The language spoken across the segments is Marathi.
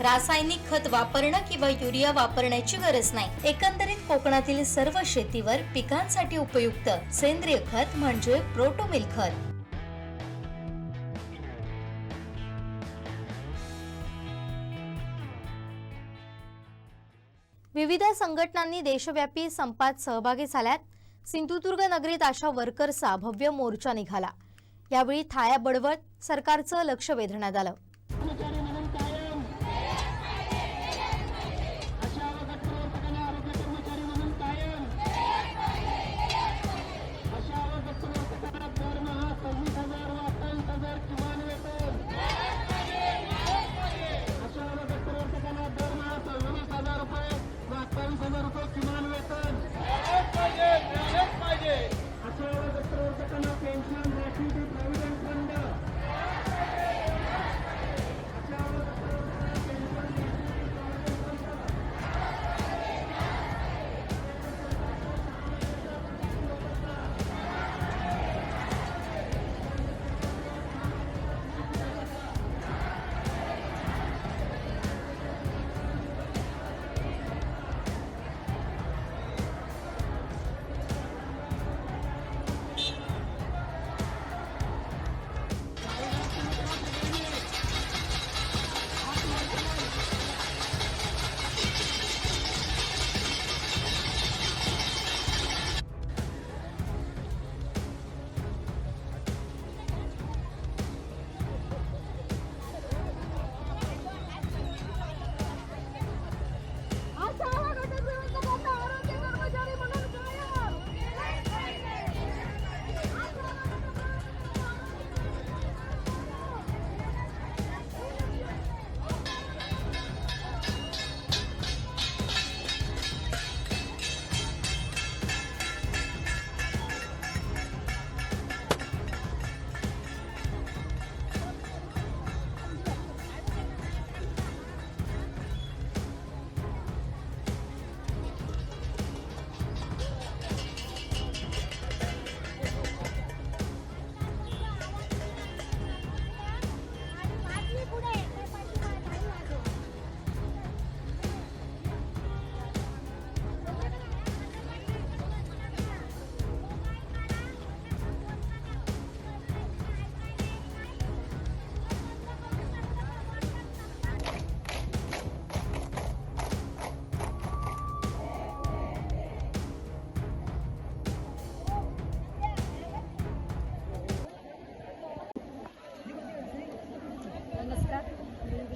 रासायनिक खत वापरणं किंवा युरिया वापरण्याची गरज नाही. एकंदरीत कोकणातील सर्व शेतीवर पिकांसाठी उपयुक्त सेंद्रिय खत म्हणजे प्रोटोमिल खत. विविध संघटनांनी देशव्यापी संपात सहभागी झाल्यात. सिंधुदुर्ग नगरीत अशा वर्कर्सचा भव्य मोर्चा निघाला. यावेळी थाया बडवत सरकारचं लक्ष वेधण्यात आलं.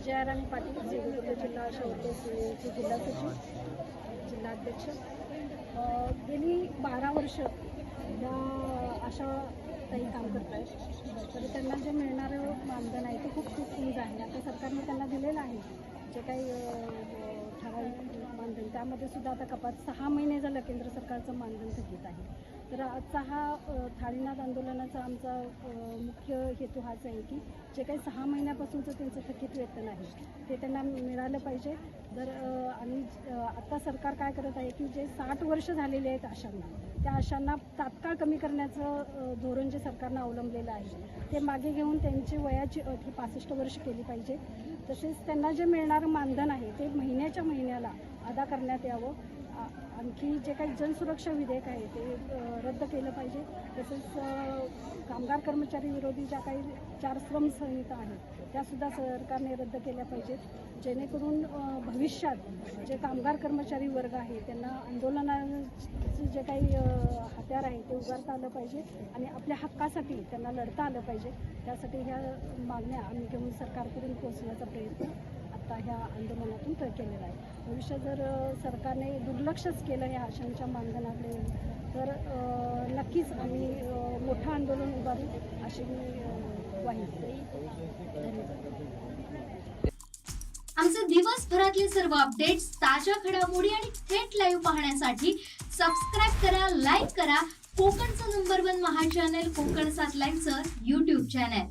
मी आणि पाटील सिंधुदुर्ग जिल्हा आशा उद्योगची जिल्हा सचिव जिल्हाध्यक्ष गेली बारा वर्ष या अशा काही काम करत आहेत तर त्यांना जे मिळणारं मानधन आहे ते खूप खूप कमी आहे. आता सरकारने त्यांना दिलेलं आहे. जे काही ठराविक मानधन. त्यामध्ये सुद्धा आता कपात सहा महिने झालं केंद्र सरकारचं मानधन थकीत आहे. तर आजचा हा थाळीनाथ आंदोलनाचा आमचा मुख्य हेतू हाच आहे की जे काही सहा महिन्यापासूनचं त्यांचं थकीत वेतन आहे ते त्यांना मिळालं पाहिजे. जर आणि आत्ता सरकार काय करत आहे की जे साठ वर्ष झालेले आहेत आशांना त्या आशांना तात्काळ कमी करण्याचं धोरण जे सरकारनं अवलंबलेलं आहे ते मागे घेऊन त्यांची वयाची अट ही पासष्ट वर्ष केली पाहिजे. तसेच त्यांना जे मिळणारं मानधन आहे ते महिन्याच्या महिन्याला अदा करण्यात यावं. आणखी जे काही जनसुरक्षा विधेयक आहे ते रद्द केलं पाहिजे. तसेच कामगार कर्मचारी विरोधी ज्या काही चार श्रम संहिता आहेत त्यासुद्धा सरकारने रद्द केल्या पाहिजेत. जेणेकरून भविष्यात जे कामगार कर्मचारी वर्ग आहे त्यांना आंदोलनाचे जे काही हत्यार आहे ते उगारता आलं पाहिजे आणि आपल्या हक्कासाठी त्यांना लढता आलं पाहिजे. त्यासाठी ह्या मागण्या आम्ही घेऊन सरकारकडून पोहोचण्याचा प्रयत्न आत्ता ह्या आंदोलनातून केलेला आहे. भविष्यात जर सरकारने दुर्लक्षच केलं या आशांच्या मानधनाकडे तर नक्कीच आम्ही मोठं आंदोलन उभारू अशी मी ग्वाही आमचे दिवसभरातले सर्व अपडेट्स ताज्या घडामोडी आणि थेट लाईव्ह पाहण्यासाठी सबस्क्राईब करा लाईक करा. कोकणचं number one Maha channel Kokan सात लाईव्हचं युट्यूब चॅनल